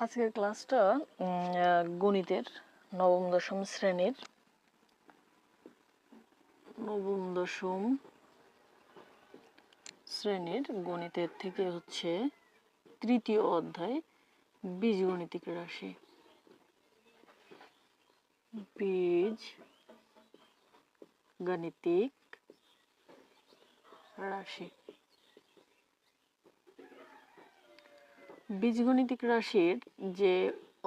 আজকের ক্লাসটা গণিতের নবম দশম শ্রেণির। নবম দশম শ্রেণির গণিতের থেকে হচ্ছে তৃতীয় অধ্যায় বীজগণিতিক রাশি। বীজ গাণিতিক রাশি। বীজগণিতিক রাশির যে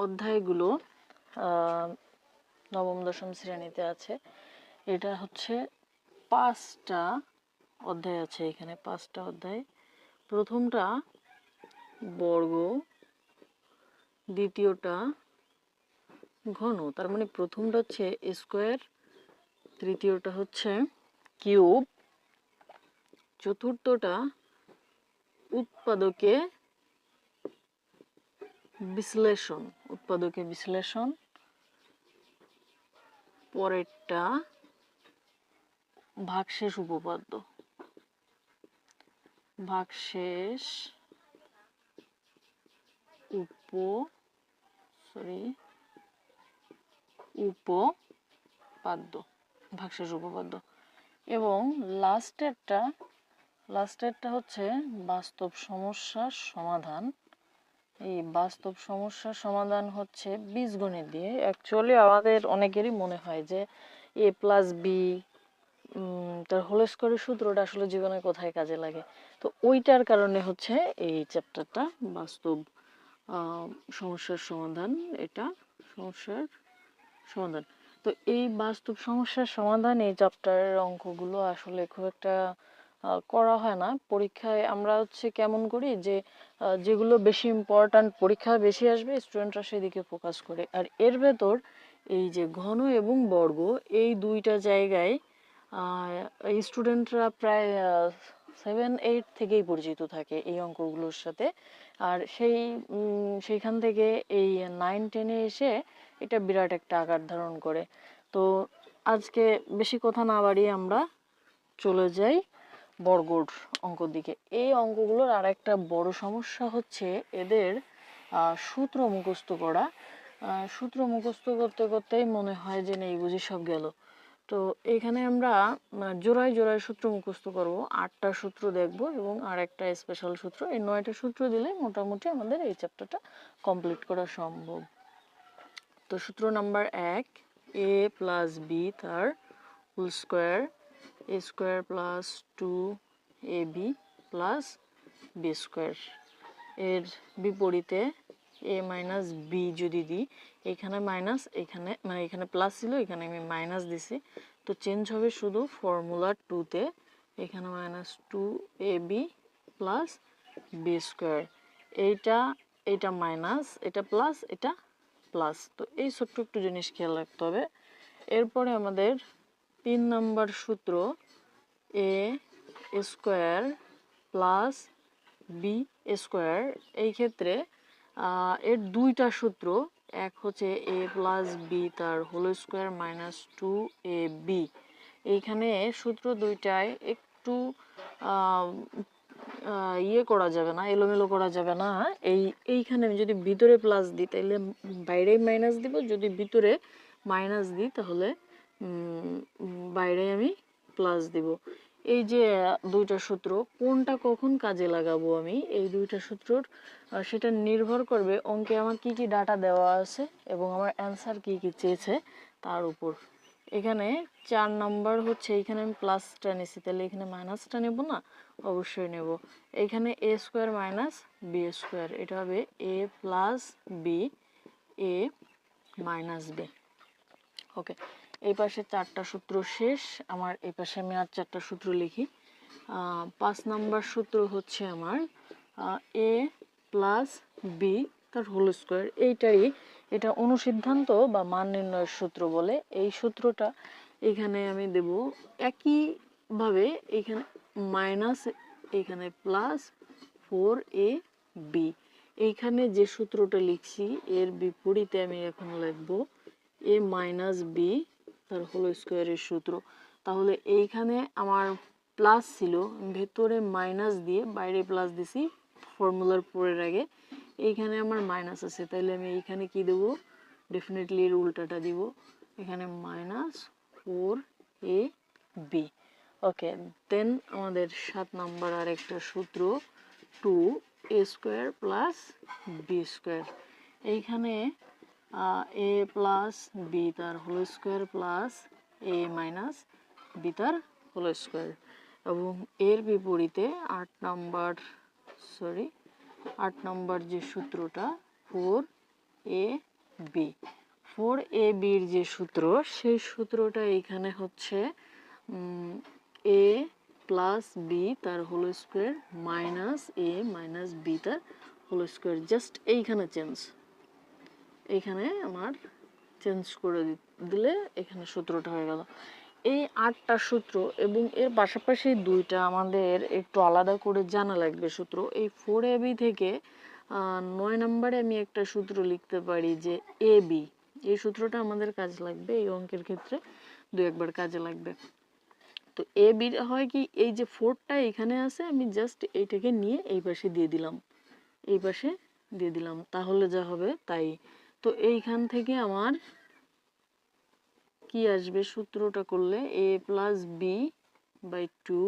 অধ্যায়গুলো নবম, দশম শ্রেণীতে আছে, এটা হচ্ছে পাঁচটা অধ্যায় আছে এখানে, পাঁচটা অধ্যায়। প্রথমটা বর্গ, দ্বিতীয়টা ঘন, তার মানে প্রথমটা হচ্ছে স্কোয়ার, তৃতীয়টা হচ্ছে কিউব, চতুর্থটা উৎপাদকে বিশ্লেষণ, উৎপাদকে বিশ্লেষণ, পরেরটা ভাগশেষ উপপাদ্য। ভাগশেষ উপ সরি উপপাদ্য, ভাগশেষ উপপাদ্য। এবং লাস্টেরটা লাস্টেরটা হচ্ছে বাস্তব সমস্যার সমাধান। এই বাস্তব সমস্যার সমাধান হচ্ছে বীজগণিত দিয়ে। অ্যাকচুয়ালি আমাদের অনেকেরই মনে হয় যে এ প্লাস বি তার হোল স্কোয়ারের সূত্রটা আসলে জীবনে কোথায় কাজে লাগে? তো ওইটার কারণে হচ্ছে এই চ্যাপ্টারটা বাস্তব সমস্যার সমাধান, এটা সমস্যার সমাধান। তো এই বাস্তব সমস্যার সমাধান এই চ্যাপ্টারের অঙ্কগুলো আসলে খুব একটা করা হয় না। পরীক্ষায় আমরা হচ্ছে কেমন করি যে যেগুলো বেশি ইম্পর্ট্যান্ট পরীক্ষায় বেশি আসবে স্টুডেন্টরা সেদিকে ফোকাস করে। আর এর ভেতর এই যে ঘন এবং বর্গ, এই দুইটা জায়গায় স্টুডেন্টরা প্রায় সেভেন এইট থেকেই পরিচিত থাকে এই অঙ্কগুলোর সাথে। আর সেই সেইখান থেকে এই নাইন টেনে এসে এটা বিরাট একটা আকার ধারণ করে। তো আজকে বেশি কথা না বাড়িয়ে আমরা চলে যাই। বর্গর অঙ্কর দিকে। এই অঙ্কগুলোর আর একটা বড় সমস্যা হচ্ছে এদের সূত্র মুখস্থ করা। সূত্র মুখস্থ করতে করতেই মনে হয় যে নেই বুঝি সব গেল। তো এখানে আমরা জোড়ায় জোড়ায় সূত্র মুখস্থ করব। আটটা সূত্র দেখব এবং আর একটা স্পেশাল সূত্র। এই নয়টা সূত্র দিলে মোটামুটি আমাদের এই চ্যাপ্টারটা কমপ্লিট করা সম্ভব। তো সূত্র নাম্বার এক এ প্লাস বি তার whole square A square plus two A B plus B square এর বিপরীতে এ মাইনাস বি যদি দিই, এখানে মাইনাস এখানে মানে এখানে প্লাস ছিল, এখানে আমি মাইনাস দিছি। তো চেঞ্জ হবে শুধু ফর্মুলা টুতে এখানে minus two A B plus B square এইটা, এটা মাইনাস এটা প্লাস এটা প্লাস তো এই ছোট্ট একটু জিনিস খেয়াল রাখতে হবে। এরপরে আমাদের তিন নাম্বার সূত্র A square plus B square. এই ক্ষেত্রে এর দুইটা সূত্র, এক হচ্ছে এ প্লাস বি তার whole square minus two A B. এইখানে সূত্র দুইটায় একটু ইয়ে করা যাবে না, এলোমেলো করা যাবে না এই, এইখানে আমি যদি ভিতরে প্লাস দিই তাহলে বাইরে মাইনাস দিব, যদি ভিতরে মাইনাস দিই, তাহলে বাইরে আমি প্লাস দিব। এই যে দুইটা সূত্র, কোনটা কখন কাজে লাগাবো আমি? এই দুইটা সূত্রর সেটা নির্ভর করবে অঙ্কে আমার কি কি ডাটা দেওয়া আছে এবং আমার অ্যান্সার কি কি চেয়েছে তার উপর। এখানে চার নাম্বার হচ্ছে, এখানে আমি প্লাসটা নিছি, তাহলে এখানে মাইনাসটা নেব না? অবশ্যই নেব। এখানে A square minus B square এটা হবে A plus B A minus B okay এই পাশে চারটা সূত্র শেষ। আমার এই পাশে আমি আর চারটা সূত্র লিখি। পাঁচ নাম্বার সূত্র হচ্ছে আমার এ প্লাস বি, তার হোল স্কোয়ার। এইটারই এটা অনুসিদ্ধান্ত বা মান নির্ণয়ের সূত্র বলে। এই সূত্রটা এখানে আমি দেব একইভাবে এখানে মাইনাস এখানে প্লাস ফোর এ বি। এইখানে যে সূত্রটা লিখছি, এর বিপরীতে আমি এখন লিখব এ মাইনাস বি তার হোল স্কোয়ারের সূত্র। তাহলে এইখানে আমার প্লাস ছিল, ভেতরে মাইনাস দিয়ে বাইরে প্লাস দিছি ফর্মুলার পরের আগে। এইখানে আমার মাইনাস আছে তাহলে আমি এইখানে কি দেবো? ডেফিনেটলি এর উল্টাটা দিব। এখানে minus four A B okay then আমাদের সাত নাম্বার আর একটা সূত্র two A square plus B square এইখানে এ প্লাস বি তার whole square plus A minus B তার হোল স্কোয়ার। এবং এর বিপরীতে আট নাম্বার, সরি, আট নাম্বার যে সূত্রটা four A B four A বির যে সূত্র, সেই সূত্রটা এখানে হচ্ছে এ প্লাস বি তার whole square minus A minus B তার হোল স্কোয়ার। জাস্ট এইখানে চেঞ্জ এইখানে আমার চেঞ্জ করে দিলে এখানে সূত্রটা হয়ে গেল। এই আটটা সূত্র এবং এর পাশাপাশি দুইটা আমাদের একটু আলাদা করে জানা লাগবে সূত্র। এই ফোর এবি থেকে নয় নম্বরে আমি একটা সূত্র লিখতে পারি যে এ বি এই সূত্রটা আমাদের কাজে লাগবে, এই অঙ্কের ক্ষেত্রে দু একবার কাজে লাগবে। তো এ বি হয় কি, এই যে ফোরটা এখানে আছে, আমি জাস্ট এইটাকে নিয়ে এই পাশে দিয়ে দিলাম। এই পাশে দিয়ে দিলাম। তাহলে যা হবে তাই তো এইখান থেকে আমার কি আসবে? সূত্রটা করলে A plus B by two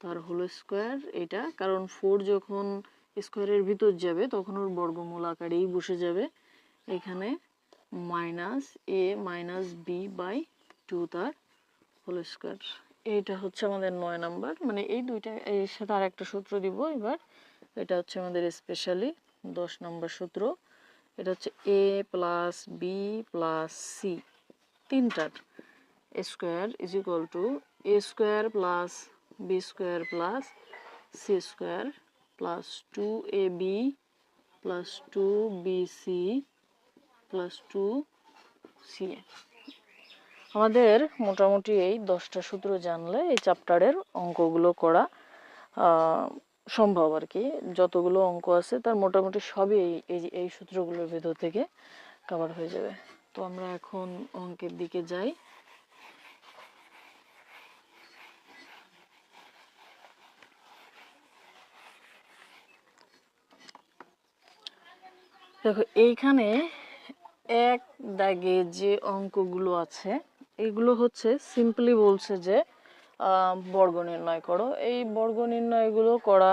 তার হোল স্কোয়ার এটা। কারণ ফোর যখন স্কোয়ারের ভিতর যাবে, তখন ওর বর্গমূল আকারেই বসে যাবে। এখানে minus A minus B by two তার হোল স্কোয়ার এইটা হচ্ছে আমাদের নয় নাম্বার। মানে এই দুইটা, এর সাথে আর একটা সূত্র দিব এবার। এটা হচ্ছে আমাদের স্পেশালি দশ নম্বর সূত্র। এটা হচ্ছে A plus B plus C তিনটার। Square is equal to A square plus B square plus C square plus two A B plus two B C plus two C A আমাদের মোটামুটি এই দশটা সূত্র জানলে এই চ্যাপ্টারের অঙ্কগুলো করা সম্ভব আর কি যতগুলো অঙ্ক আছে, তার মোটামুটি সবই এই এই সূত্রগুলোর ভেতর থেকে কভার হয়ে যাবে। তো আমরা এখন অঙ্কের দিকে যাই। দেখো, এইখানে এক দাগে যে অঙ্কগুলো আছে, এগুলো হচ্ছে সিম্পলি বলছে যে বর্গ নির্ণয় করো। এই বর্গ নির্ণয়গুলো করা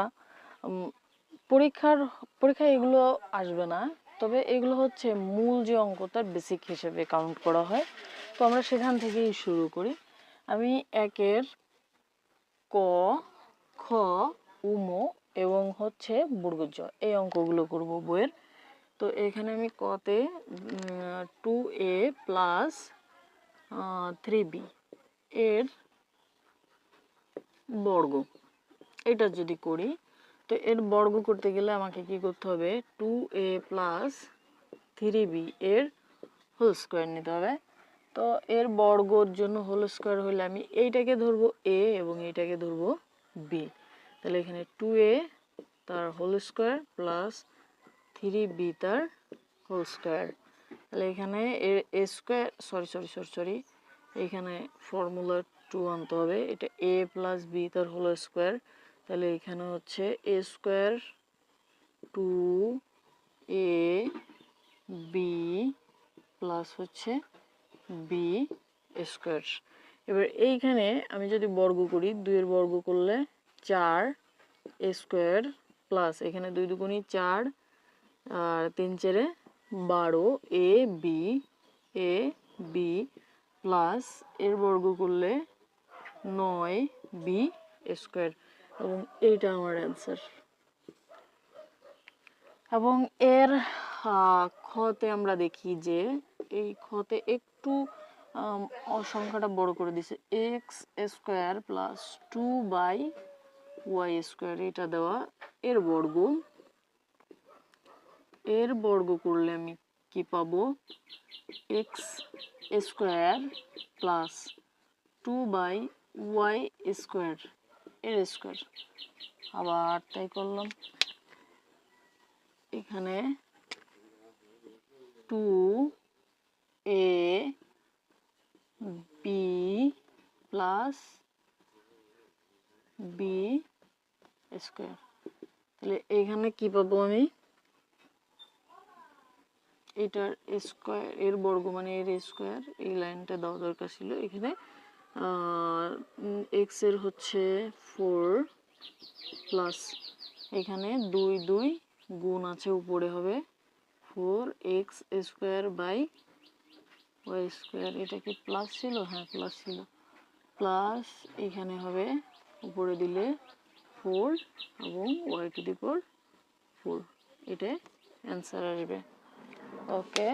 পরীক্ষার, পরীক্ষায় এগুলো আসবে না, তবে এগুলো হচ্ছে মূল যে অঙ্ক তার বেসিক হিসেবে কাউন্ট করা হয়। তো আমরা সেখান থেকেই শুরু করি। আমি একের ক, খ, উম, এবং হচ্ছে বুর্গজ, এই অঙ্কগুলো করব বইয়ের। তো এখানে আমি কতে two A plus three B এর বর্গ। এটা যদি করি, তো এর বর্গ করতে গেলে আমাকে কি করতে হবে? Two A plus three B এর হোল স্কোয়ার নিতে হবে। তো এর বর্গর জন্য হোল স্কোয়ার হলে আমি এইটাকে ধরবো এ এবং এইটাকে ধরবো বি তাহলে এখানে টু এ তার whole square plus three B তার হোল স্কোয়ার তাহলে এখানে A square sorry sorry sorry sorry এখানে ফর্মুলা টু আনতে হবে। এটা এ প্লাস বি তার হোল স্কোয়ার তাহলে এখানে হচ্ছে A square two A B plus হচ্ছে বি স্কোয়ার এবার এইখানে আমি যদি বর্গ করি, দুইয়ের বর্গ করলে চার এ স্কোয়ার প্লাস এখানে দুই দুগুণি চার, আর তিন চারে বারো a b a b plus এর বর্গ করলে নয় বি স্কোয়ার এবং এইটা আমার অ্যান্সার এবং এর খতে আমরা দেখি যে এই খতে একটু সংখ্যাটা বড় করে দিছে। X square plus two by y square এটা দেওয়া এর বর্গ। এর বর্গ করলে আমি কি পাবো? X square plus two by y square এর স্কোয়ার আবার তাই করলাম। এখানে two a b plus b square তাহলে এখানে কি পাবো আমি? এটার স্কোয়ার এর বর্গ মানে এর স্কোয়ার এই লাইনটা দেওয়া দরকার ছিল। এখানে এক্সের হচ্ছে ফোর প্লাস এখানে দুই দুই গুণ আছে উপরে হবে four x square by y square এটা কি প্লাস ছিল? হ্যাঁ প্লাস ছিল। প্লাস এখানে হবে উপরে দিলে ফোর এবং y to the four four এটা অ্যান্সার আসবে। ওকে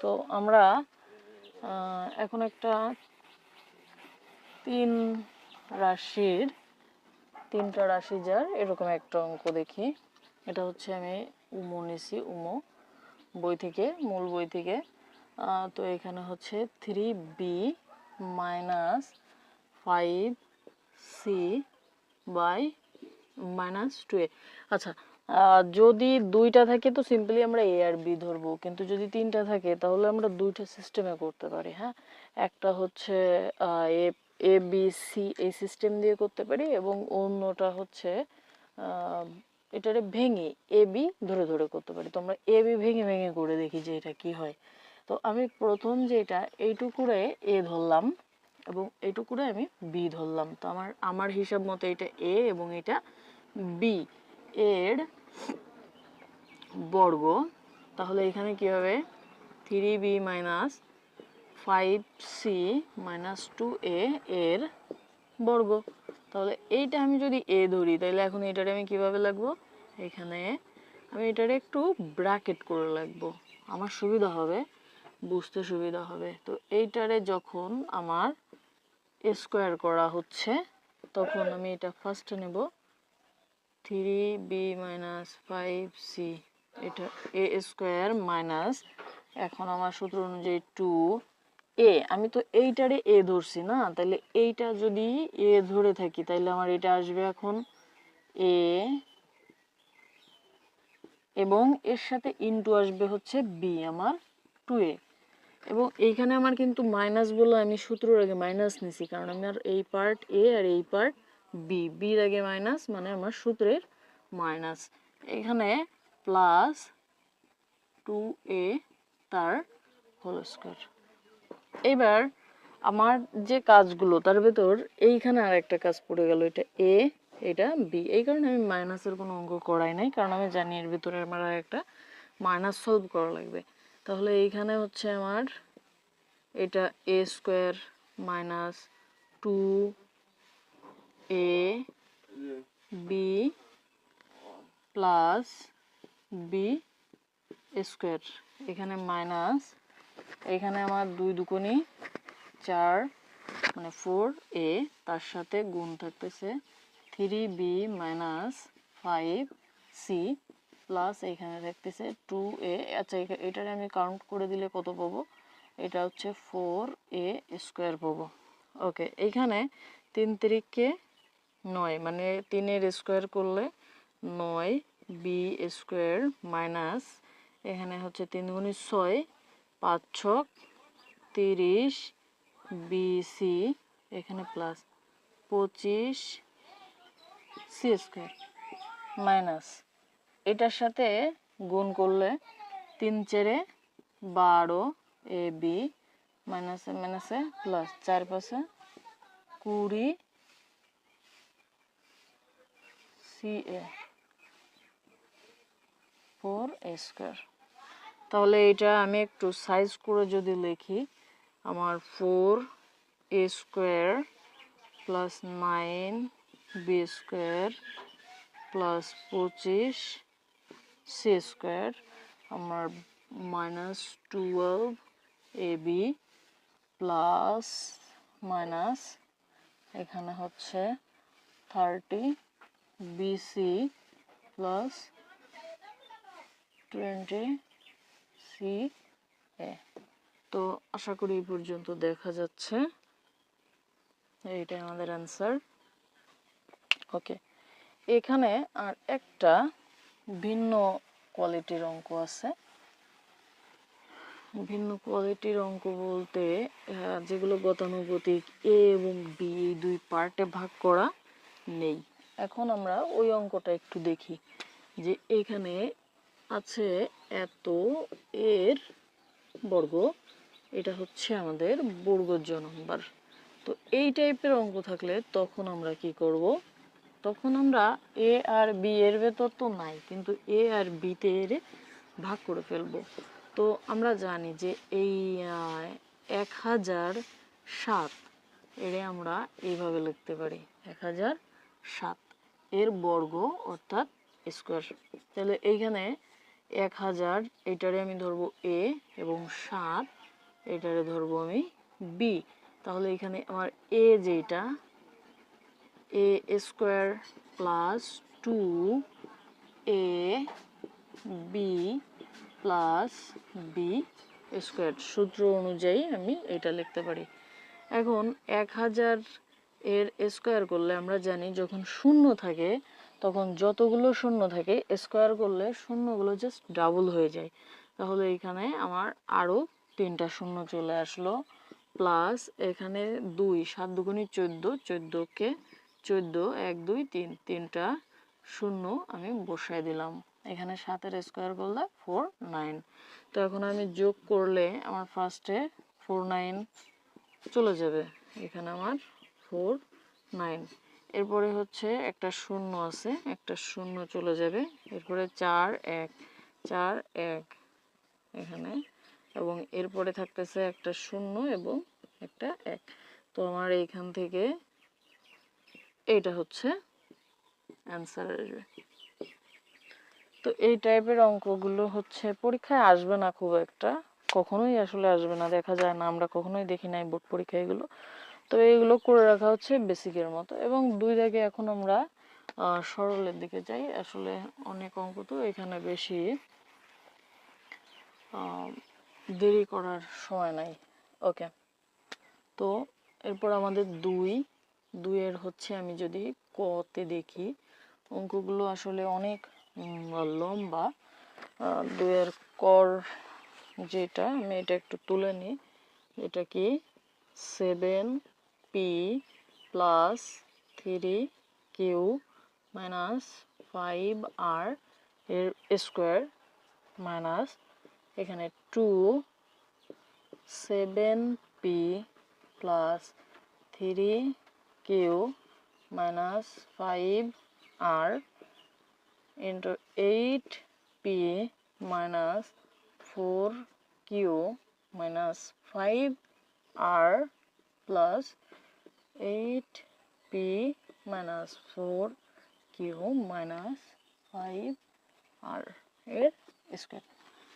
তো আমরা এখন একটা তিন রাশির, তিনটা রাশি যার, এরকম একটা অঙ্ক দেখি। এটা হচ্ছে আমি উমো নিছি, উমো বই থেকে, মূল বই থেকে। তো এখানে হচ্ছে three b minus five c by minus two a আচ্ছা যদি দুইটা থাকে তো সিম্পলি আমরা এ আর বি ধরবো। কিন্তু যদি তিনটা থাকে তাহলে আমরা দুইটা সিস্টেমে করতে পারি হ্যাঁ? একটা হচ্ছে এ এ বি সি এই সিস্টেম দিয়ে করতে পারি এবং অন্যটা হচ্ছে এটারে ভেঙে এ বি ধরে ধরে করতে পারি। তো আমরা এ বি ভেঙে ভেঙে করে দেখি যে এটা কি হয়। তো আমি প্রথম যেটা, এইটুকুরে এ ধরলাম এবং এইটুকুরে আমি বি ধরলাম। তো আমার আমার হিসাব মতো এটা এ এবং এটা বি এর বর্গ, তাহলে এখানে কি হবে? Three b minus five c minus two a এর বর্গ। তাহলে এইটা আমি যদি এ ধরি, তাহলে এখন এটারে আমি কীভাবে লাগবো? এখানে আমি এটারে একটু ব্র্যাকেট করে লাগবো। আমার সুবিধা হবে, বুঝতে সুবিধা হবে। তো এইটারে যখন আমার স্কোয়ার করা হচ্ছে, তখন আমি এটা ফার্স্টে নেব। Three b minus five c, এটা এ স্কোয়ার মাইনাস এখন আমার সূত্র অনুযায়ী টু এ, আমি তো এইটারে এ ধরছি না? তাহলে এইটা যদি এ ধরে থাকি তাহলে আমার এটা আসবে এখন এ এবং এর সাথে ইনটু আসবে হচ্ছে বি আমার টু এ এবং এইখানে আমার কিন্তু মাইনাস বলে আমি সূত্রর আগে মাইনাস নিছি, কারণ আমার এই পার্ট এ আর এই পার্ট বি বির আগে মাইনাস মানে আমার সূত্রের মাইনাস এখানে প্লাস টু এ তার হোল স্কোয়ার এবার আমার যে কাজগুলো, তার ভেতর এইখানে আর একটা কাজ পড়ে গেল, এটা এ, এটা বি। এই কারণে আমি মাইনাসের কোনো অঙ্ক করাই নাই, কারণ আমি জানি এর ভিতরে আমার আর একটা মাইনাস সলভ করা লাগবে। তাহলে এইখানে হচ্ছে আমার এটা a square minus two a b plus b square. এখানে মাইনাস এখানে আমার দুই দুকোনি, চার মানে ফোর এ তার সাথে গুণ থাকতেছে three b minus five c plus এখানে থাকতেছে টু এ আচ্ছা এটারে আমি কাউন্ট করে দিলে কত পাবো? এটা হচ্ছে ফোর এ স্কোয়ার পাবো। ওকে এইখানে তিন তিরিককে নয় মানে তিনের স্কোয়ার করলে নয় বি স্কোয়ার মাইনাস এখানে হচ্ছে তিন গুণি ছয় পাঁচ তিরিশ বিসি, এখানে প্লাস পঁচিশ সি স্কোয়ার মাইনাস এটার সাথে গুণ করলে তিন চেরে বারো এ বি মাইনাসে মাইনাসে প্লাস চার পাশে কুড়ি সি এ ফোর স্কোয়ার তাহলে এটা আমি একটু সাইজ করে যদি লিখি, আমার four a square plus nine b square plus পঁচিশ সি স্কোয়ার আমার minus twelve a b plus minus এখানে হচ্ছে thirty b c plus twenty c a, তো আশা করি এই পর্যন্ত দেখা যাচ্ছে। এইটাই আমাদের অ্যান্সার ওকে এখানে আর একটা ভিন্ন কোয়ালিটির অঙ্ক আছে। ভিন্ন কোয়ালিটির অঙ্ক বলতে যেগুলো গতানুগতিক এ এবং বি এই দুই পার্টে ভাগ করা নেই। এখন আমরা ওই অঙ্কটা একটু দেখি যে এখানে আছে এত এর বর্গ। এটা হচ্ছে আমাদের বর্গজ নম্বর। তো এই টাইপের অঙ্ক থাকলে তখন আমরা কি করব? তখন আমরা এ আর বি এর ভেতর তো নাই, কিন্তু এ আর বিতে এর ভাগ করে ফেলব। তো আমরা জানি যে এই এক হাজার সাত এরে আমরা এইভাবে লিখতে পারি, এক হাজার সাত এর বর্গ অর্থাৎ স্কোয়ার। তাহলে এইখানে এক হাজার, এটারে আমি ধরবো এ এবং সাত, এটারে ধরবো আমি বি। তাহলে এখানে আমার এ যেটা a square plus two, a, b plus b square. সূত্র অনুযায়ী আমি এটা লিখতে পারি। এখন এক হাজার এর স্কোয়ার করলে আমরা জানি যখন শূন্য থাকে তখন যতগুলো শূন্য থাকে স্কোয়ার করলে শূন্যগুলো জাস্ট ডাবল হয়ে যায়। তাহলে এখানে আমার আরও তিনটা শূন্য চলে আসলো প্লাস এখানে দুই, সাত দুগুণি চোদ্দ, চোদ্দোকে চোদ্দ, এক, দুই, তিন, তিনটা শূন্য আমি বসাই দিলাম। এখানে সাতের স্কোয়ার করলে ফোর নাইন তো এখন আমি যোগ করলে আমার ফার্স্টে ফোর নাইন চলে যাবে। এখানে আমার ফোর নাইন এরপরে হচ্ছে একটা শূন্য আছে, একটা শূন্য চলে যাবে। এরপরে চার, এক চার, এক এখানে এবং এরপরে থাকতেছে একটা শূন্য এবং একটা এক। তো আমার এইখান থেকে এইটা হচ্ছে অ্যান্সার আসবে। তো এই টাইপের অঙ্কগুলো হচ্ছে পরীক্ষায় আসবে না খুব একটা, কখনোই আসলে আসবে না, দেখা যায় না, আমরা কখনোই দেখি নাই বোর্ড পরীক্ষা এগুলো। তো এইগুলো করে রাখা হচ্ছে বেসিকের মতো। এবং দুই দাগে এখন আমরা সরলের দিকে যাই। আসলে অনেক অঙ্ক তো এখানে বেশি দেরি করার সময় নাই। ওকে তো এরপর আমাদের দুই। দুইয়ের হচ্ছে আমি যদি কতে দেখি, অঙ্কগুলো আসলে অনেক লম্বা। দুইয়ের কর যেটা, আমি এটা একটু তুলে নিই। এটা কি? Seven p plus three q minus five r এর স্কোয়ার মাইনাস এখানে two seven p plus three q minus five r into eight p minus four q minus five r plus eight p minus four q minus five r এর square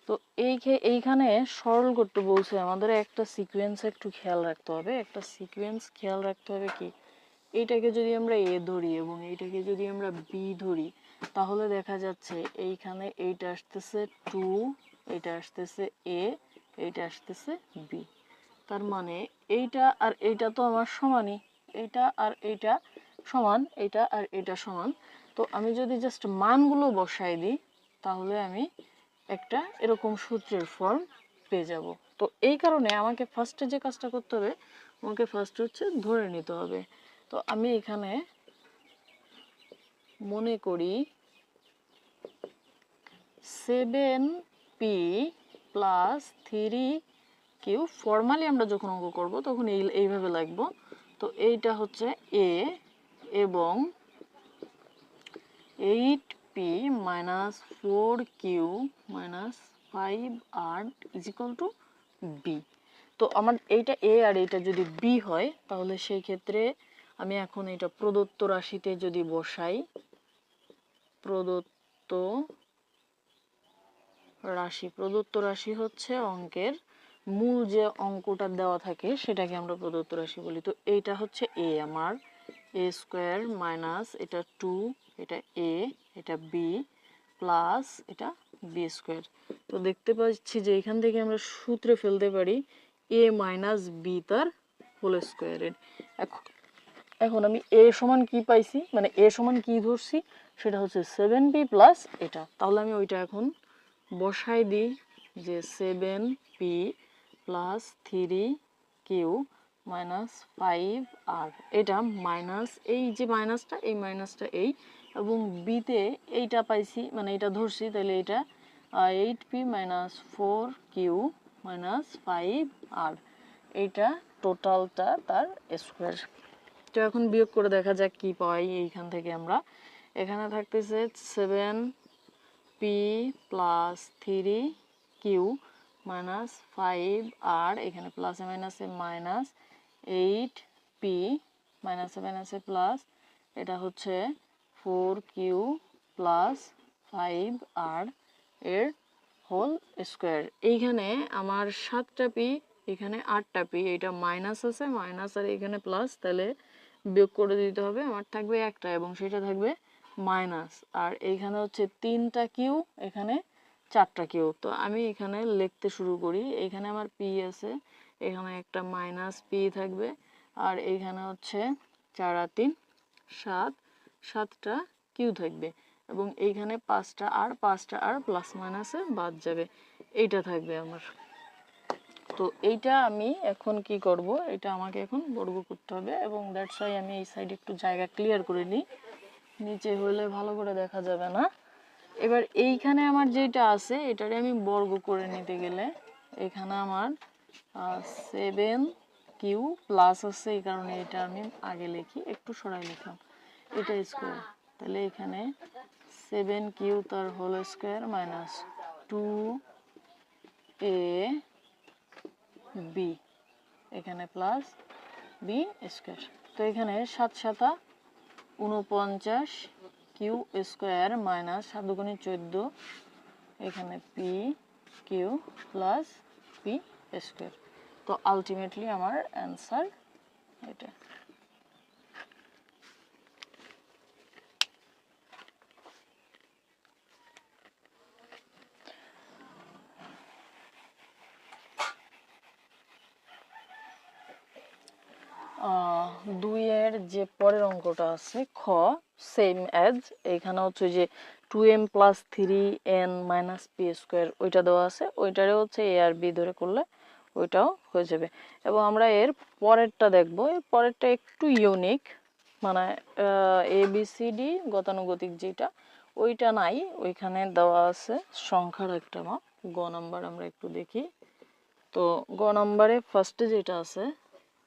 তো এই এইখানে সরল করতে বলছে, আমাদের একটা সিকোয়েন্স একটু খেয়াল রাখতে হবে। একটা সিকোয়েন্স খেয়াল রাখতে হবে কি? এইটাকে যদি আমরা এ ধরি এবং এইটাকে যদি আমরা বি ধরি, তাহলে দেখা যাচ্ছে এইখানে এইটা আসতেছে টু এইটা আসতেছে এ এইটা আসতেছে বি তার মানে এইটা আর এইটা তো আমার সমানই। এইটা আর এটা সমান, এটা আর এটা সমান। তো আমি যদি জাস্ট মানগুলো বসাই দিই, তাহলে আমি একটা এরকম সূত্রের ফর্ম পেয়ে যাব। তো এই কারণে আমাকে ফার্স্টে যে কাজটা করতে হবে, আমাকে ফার্স্ট হচ্ছে ধরে নিতে হবে। তো আমি এখানে মনে করি seven p plus three q formally আমরা যখন অঙ্ক করব, তখন এই, এইভাবে লাগবো তো এইটা হচ্ছে এ এবং eight p minus four q minus five r is equal to b তো আমার এইটা এ আর এইটা যদি বি হয়, তাহলে সেই ক্ষেত্রে আমি এখন এটা প্রদত্ত রাশিতে যদি বসাই, প্রদত্ত রাশি প্রদত্ত রাশি হচ্ছে অঙ্কের মূল যে অঙ্কটা দেওয়া থাকে সেটাকে আমরা প্রদত্ত রাশি বলি। তো এইটা হচ্ছে এ আমার। এ স্কোয়ার মাইনাস এটা টু এটা এ এটা বি প্লাস এটা বি স্কোয়ার তো দেখতে পাচ্ছি যে এখান থেকে আমরা সূত্রে ফেলতে পারি এ মাইনাস বি তার হোল স্কোয়ারের এখন এখন আমি এ সমান কি পাইছি? মানে এ সমান কি ধরছি? সেটা হচ্ছে সেভেন বি প্লাস এটা। তাহলে আমি ওইটা এখন বসাই দিই যে seven p plus three q minus five r এটা মাইনাস এই যে মাইনাসটা এই মাইনাসটা এই এবং বিতে এইটা পাইছি মানে এটা ধরছি তাহলে এটা eight p minus four q minus five r এইটা টোটালটা তার স্কোয়ার তো এখন বিয়োগ করে দেখা যাক কি পাই এইখান থেকে আমরা। এখানে থাকতেছে seven p plus three q minus five r এখানে প্লাসে মাইনাসে মাইনাস এইট পি মাইনাসে মাইনাসে প্লাস এটা হচ্ছে four q plus five r এর হোল স্কোয়ার এইখানে আমার সাতটা পি এখানে আটটা পি এটা মাইনাস আছে মাইনাস আর এখানে প্লাস তাহলে বিয়োগ করে দিতে হবে, আমার থাকবে একটা এবং সেটা থাকবে মাইনাস আর এইখানে হচ্ছে তিনটা কিউ এখানে চারটা কিউ। তো আমি এখানে লিখতে শুরু করি। এখানে আমার পি আছে, এখানে একটা মাইনাস পি থাকবে, আর এইখানে হচ্ছে চার আর তিন, সাত, সাতটা কিউ থাকবে, এবং এইখানে পাঁচটা আর পাঁচটা আর প্লাস মাইনাসে বাদ যাবে। এইটা থাকবে আমার। তো এইটা আমি এখন কি করব? এটা আমাকে এখন বর্গ করতে হবে, এবং দ্যাটস ওয়াই আমি এই সাইডে একটু জায়গা ক্লিয়ার করে নিই। নিচে হলে ভালো করে দেখা যাবে না। এবার এইখানে আমার যেটা আছে, এটারে আমি বর্গ করে নিতে গেলে এখানে আমার সেভেন কিউ প্লাস আছে, এই কারণে এটা আমি আগে লিখি, একটু সরাই লিখলাম। এটা স্কোয়ার তাহলে এখানে সেভেন কিউ তার whole square minus two a b এখানে প্লাস বি স্কোয়ার তো এখানে সাত সাতা, উনপঞ্চাশ কিউ স্কোয়ার মাইনাস সাত দুগুণে চোদ্দ, এখানে p q plus p square. তো আলটিমেটলি আমার অ্যান্সার এটা। দুইয়ের যে পরের অঙ্কটা আছে, খ সেম অ্যাজ এইখানে হচ্ছে যে two m plus three n minus p square ওইটা দেওয়া আছে ওইটারে হচ্ছে এ আর বি ধরে করলে ওইটাও হয়ে যাবে। এবং আমরা এর পরেরটা দেখব, এর পরেরটা একটু ইউনিক মানে এ বি সি ডি গতানুগতিক যেটা, ওইটা নাই, ওইখানে দেওয়া আছে সংখ্যার একটা মাপ, গ নাম্বার আমরা একটু দেখি। তো গ নাম্বারে ফার্স্টে যেটা আছে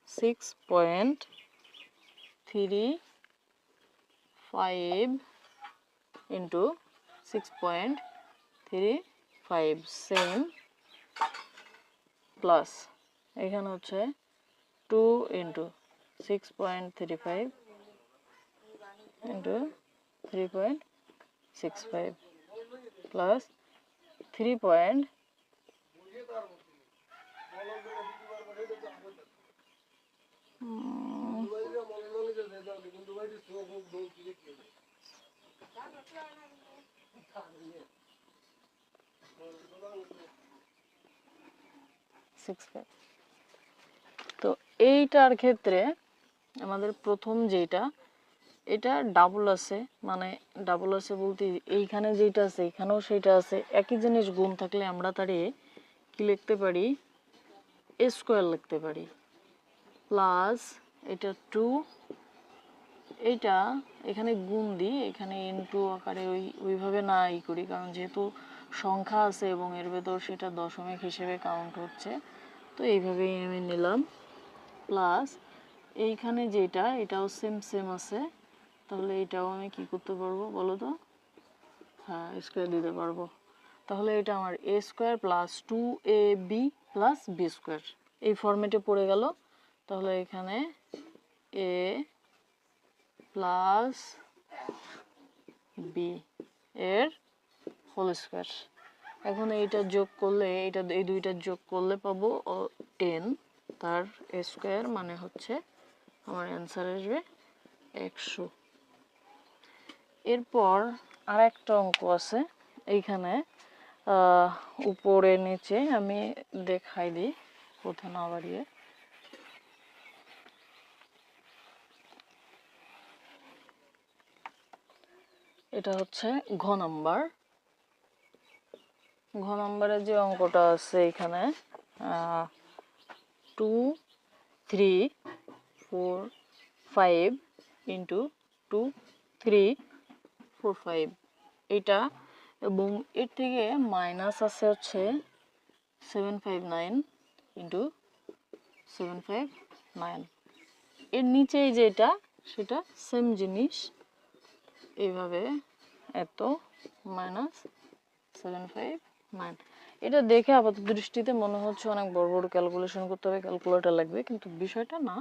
six point three five into six point three five same plus এখানে হচ্ছে two into six point three five into three point six five plus three point six five তো এইটার ক্ষেত্রে আমাদের প্রথম যেটা, এটা ডাবল আছে মানে ডাবল আছে বলতে এইখানে যেটা আছে, এখানেও সেটা আছে। একই জিনিস গুণ থাকলে আমরা তারে কি লিখতে পারি? এ স্কোয়ার লিখতে পারি। প্লাস এটা টু এইটা এখানে গুণ দিই, এখানে ইনটু আকারে ওই, ওইভাবে না ই করি, কারণ যেহেতু সংখ্যা আছে এবং এর ভেতর সেটা দশমিক হিসেবে কাউন্ট হচ্ছে তো এইভাবেই আমি নিলাম। প্লাস এইখানে যেটা, এটাও সেম সেম আছে। তাহলে এটাও আমি কি করতে পারব বলো তো? হ্যাঁ স্কোয়ার দিতে পারব। তাহলে এটা আমার a square plus two a b plus b square এই ফর্মেটে পড়ে গেল। তাহলে এখানে এ প্লাস বি এর হোল স্কোয়ার এখন এইটা যোগ করলে, এইটা এই দুইটা যোগ করলে পাবো টেন তার স্কোয়ার মানে হচ্ছে আমার অ্যান্সার আসবে একশো। এরপর আর একটা অঙ্ক আছে, এইখানে উপরে নিচে আমি দেখাই দিই, কোথাও না বাড়িয়ে। এটা হচ্ছে ঘ নাম্বার। ঘ নাম্বারের যে অঙ্কটা আছে এখানে two three four five into two three four five এটা এবং এর থেকে মাইনাস আছে হচ্ছে seven five nine into seven five nine এর নিচে যেটা সেটা সেম জিনিস। এইভাবে এত মাইনাস সেভেন ফাইভ নাইন এটা দেখে আপাতত দৃষ্টিতে মনে হচ্ছে অনেক বড় বড় ক্যালকুলেশন করতে হবে ক্যালকুলেটর লাগবে। কিন্তু বিষয়টা না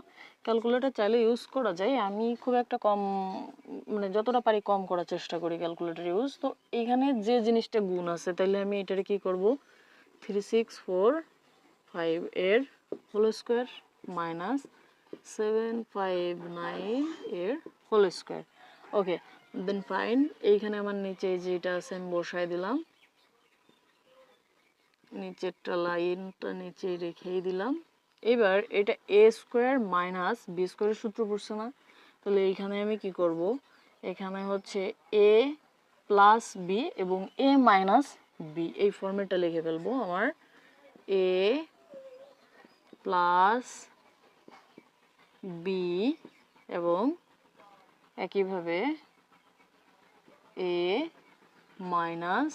ক্যালকুলেটর চাইলে ইউজ করা যায়। আমি খুব একটা কম মানে যতটা পারি কম করার চেষ্টা করি ক্যালকুলেটর ইউজ তো এখানে যে জিনিসটা গুণ আছে তাহলে আমি এটারে কি করব? থ্রি সিক্স ফোর ফাইভ এর whole square minus seven five nine এর whole square okay then fine এইখানে আমার নিচে যেটা আছে, আমি বসায় দিলাম। নিচেরটা লাইনটা নিচে রেখেই দিলাম। এবার এটা এ স্কোয়ার মাইনাস বি স্কোয়ারের সূত্র পড়ছে না? তাহলে এইখানে আমি কি করব? এখানে হচ্ছে এ প্লাস বি এবং এ মাইনাস বি এই ফর্মেটটা লিখে ফেলব আমার। এ প্লাস বি এবং একইভাবে এ মাইনাস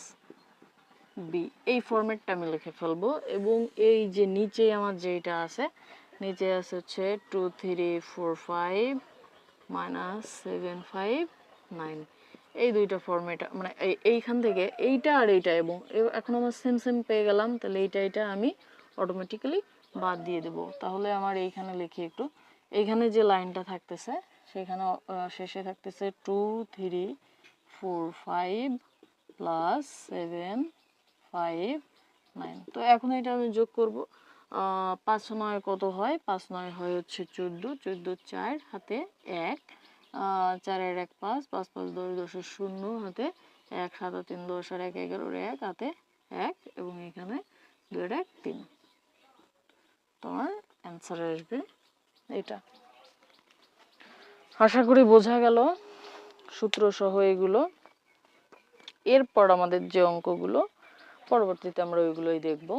বি এই ফরম্যাটটা আমি লিখে ফেলব এবং এই যে নিচে আমার যেটা আছে, নিচে আছে হচ্ছে two three four five minus seven five nine এই দুইটা ফরম্যাট মানে এই- এইখান থেকে এইটা আর এইটা এবং এখন আমার সেম সেম পেয়ে গেলাম, তাহলে এইটা এটা আমি অটোমেটিক্যালি বাদ দিয়ে দেবো। তাহলে আমার এইখানে লিখি একটু, এইখানে যে লাইনটা থাকতেছে সেখানে শেষে থাকতেছে two three four five plus seven five nine তো এখন এটা আমি যোগ করব পাঁচ নয় কত হয়? পাঁচ নয় হয় হচ্ছে চোদ্দ চোদ্দ চার হাতে এক চারের এক পাঁচ পাঁচ পাঁচ দশ দশের শূন্য হাতে এক, সাত তিন দশ আর এক, এগারোর এক হাতে এক, এবং এখানে দুয়ের এক তিন। তোমার অ্যান্সার আসবে এটা। আশা করি বোঝা গেল সূত্র সহ এগুলো। এরপর আমাদের যে অঙ্কগুলো পরবর্তীতে আমরা ওইগুলোই দেখব।